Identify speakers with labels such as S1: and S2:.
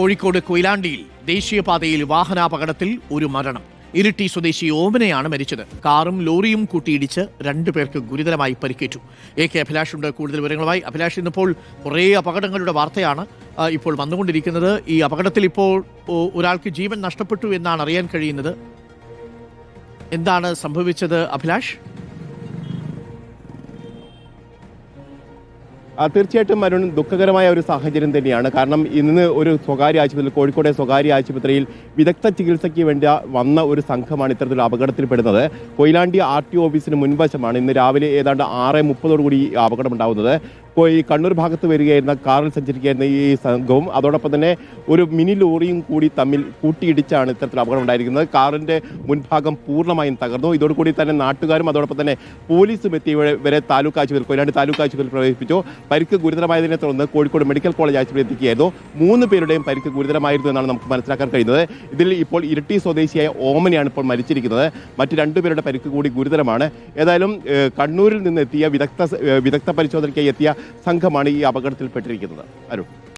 S1: കോഴിക്കോട് കൊയിലാണ്ടിയിൽ ദേശീയപാതയിൽ വാഹനാപകടത്തിൽ ഒരു മരണം. ഇരിട്ടി സ്വദേശി ഓമനയാണ് മരിച്ചത്. കാറും ലോറിയും കൂട്ടിയിടിച്ച് രണ്ടുപേർക്ക് ഗുരുതരമായി പരിക്കേറ്റു. എ കെ അഭിലാഷ് ഉണ്ട് കൂടുതൽ വിവരങ്ങളുമായി അഭിലാഷ് ഇന്നിപ്പോൾ കുറേ അപകടങ്ങളുടെ വാർത്തയാണ് ഇപ്പോൾ വന്നുകൊണ്ടിരിക്കുന്നത്. ഈ അപകടത്തിൽ ഇപ്പോൾ ഒരാൾക്ക് ജീവൻ നഷ്ടപ്പെട്ടു എന്നാണ് അറിയാൻ കഴിയുന്നത്. എന്താണ് സംഭവിച്ചത് അഭിലാഷ്?
S2: തീർച്ചയായിട്ടും അരുൺ ദുഃഖകരമായ ഒരു സാഹചര്യം തന്നെയാണ്. കാരണം ഇന്ന് ഒരു സ്വകാര്യ ആശുപത്രിയിൽ കോഴിക്കോട് സ്വകാര്യ ആശുപത്രിയിൽ വിദഗ്ധ ചികിത്സയ്ക്ക് വേണ്ടി വന്ന ഒരു സംഘമാണ് ഇത്തരത്തിൽ അപകടത്തിൽപ്പെടുന്നത്. കൊയിലാണ്ടി ആർ ടി ഓഫീസിന് മുൻവശമാണ് ഇന്ന് രാവിലെ ഏതാണ്ട് ആറ് മുപ്പതോടുകൂടി ഈ ഈ കണ്ണൂർ ഭാഗത്ത് വരികയായിരുന്ന കാറിൽ സഞ്ചരിക്കുകയായിരുന്ന ഈ സംഘവും അതോടൊപ്പം തന്നെ ഒരു മിനി ലോറിയും കൂടി തമ്മിൽ കൂട്ടിയിടിച്ചാണ് ഇത്തരത്തിൽ അപകടം ഉണ്ടായിരിക്കുന്നത്. കാറിന്റെ മുൻഭാഗം പൂർണമായും തകർന്നു. ഇതോടുകൂടി തന്നെ നാട്ടുകാരും അതോടൊപ്പം തന്നെ പോലീസും എത്തി വരെ താലൂക്ക് ആശുപത്രി കൊയിലാണ്ടി താലൂക്ക് ആശുപത്രിയിൽ പ്രവേശിപ്പിച്ചു. പരിക്ക് ഗുരുതരമായതിനെ തുടർന്ന് കോഴിക്കോട് മെഡിക്കൽ കോളേജ് ആശുപത്രി എത്തിക്കുകയായിരുന്നു. മൂന്ന് പേരുടെയും പരിക്ക് ഗുരുതരമായിരുന്നു എന്നാണ് നമുക്ക് മനസ്സിലാക്കാൻ കഴിയുന്നത്. ഇതിൽ ഇപ്പോൾ ഇരിട്ടി സ്വദേശിയായ ഓമനയാണ് ഇപ്പോൾ മരിച്ചിരിക്കുന്നത്. മറ്റ് രണ്ടുപേരുടെ പരിക്ക് കൂടി ഗുരുതരമാണ്. ഏതായാലും കണ്ണൂരിൽ നിന്ന് എത്തിയ വിദഗ്ധ വിദഗ്ധ പരിശോധനയ്ക്കായി എത്തിയ സംഘമാണ് ഈ അപകടത്തിൽപ്പെട്ടിരിക്കുന്നത്. അരുൺ.